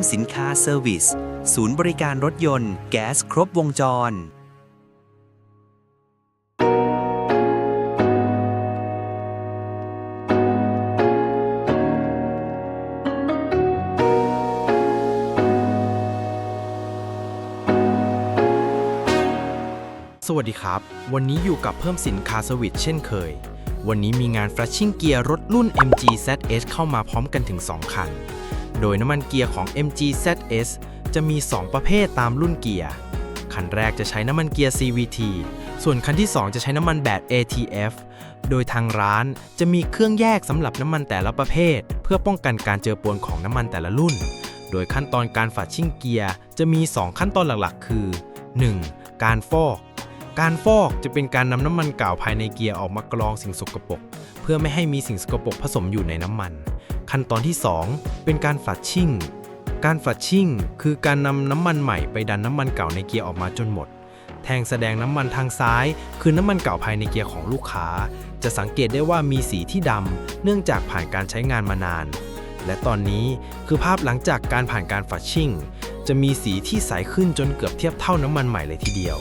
มสินค้าเซอร์วิส ศูนย์บริการรถยนต์ แก๊สครบวงจร สวัสดีครับ วันนี้อยู่กับเพิ่มสินค้าสวิตเช่นเคย วันนี้มีงาน Flashing Gear รถรุ่น MG ZS เข้ามาพร้อมกันถึง 2 คัน โดยน้ำมันเกียร์ของ MG ZS จะมี 2 ประเภทตามรุ่นเกียร์ คันแรกจะใช้น้ำมันเกียร์ CVT ส่วนคันที่ 2 จะใช้น้ำมันแบบ ATF โดยทางร้านจะมีเครื่องแยกสำหรับน้ำมันแต่ละประเภท เพื่อป้องกันการเจอปนของน้ำมันแต่ละรุ่น โดยขั้นตอนการฝัดชิ่งเกียร์จะมี 2 ขั้นตอนหลักๆ คือ 1. การฟอกการฟอกจะเป็นการนำน้ำมันเก่าภายในเกียร์ออกมากรองสิ่งสกปรกเพื่อไม่ให้มีสิ่งสกปรกผสมอยู่ในน้ำมัน ขั้นตอนที่ 2 เป็นการฝัดชิ่ง การฝัดชิ่ง คือการนำน้ำมันใหม่ไปดันน้ำมันเก่าในเกียร์ออกมาจนหมด แทงแสดงน้ำมันทางซ้าย คือน้ำมันเก่าภายในเกียร์ของลูกค้า จะสังเกตได้ว่ามีสีที่ดำเนื่องจากผ่านการใช้งานมานาน และตอนนี้คือภาพหลังจากการผ่านการฝัดชิ่ง จะมีสีที่ใสขึ้นจนเกือบเทียบเท่าน้ำมันใหม่เลยทีเดียว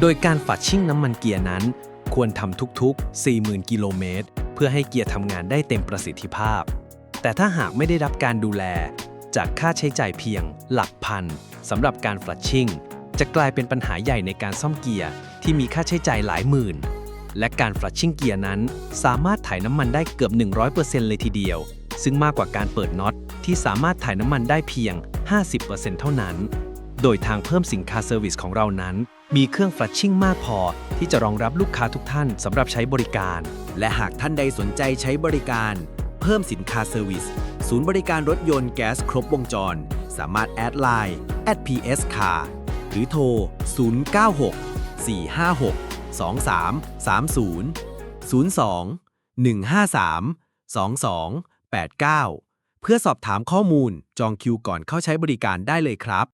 โดยการฝัดชิ่งน้ำมันเกียร์นั้น ควรทำทุกๆ 40,000 กิโลเมตรเพื่อให้เกียร์ทำงานได้เต็มประสิทธิภาพ แต่ถ้าหากไม่ได้รับการดูแล จากค่าใช้จ่ายเพียง หลักพันสำหรับการฝัดชิ่งจะกลายเป็นปัญหาใหญ่ในการซ่อมเกียร์ที่มีค่าใช้จ่ายหลายหมื่น และการฝัดชิ่งเกียร์นั้น สามารถถ่ายน้ำมันได้เกือบ 100%เลยทีเดียว ซึ่งมากกว่าการเปิดน็อตที่สามารถถ่ายน้ำมันได้เพียง 50%เท่านั้น โดยทางเพิ่มสินค้าเซอร์วิสของเรานั้น มีเครื่องฟลัชชิ่งมากพอ ที่จะรองรับลูกค้าทุกท่านสำหรับใช้บริการ และหากท่านใดสนใจใช้บริการ เพิ่มสินค้าเซอร์วิส ศูนย์บริการรถยนต์แก๊สครบวงจร สามารถแอดไลน์แอด @ps car หรือโทร 096 456 2330 02 153 2289 เพื่อสอบถามข้อมูลจองคิวก่อนเข้าใช้บริการได้เลยครับ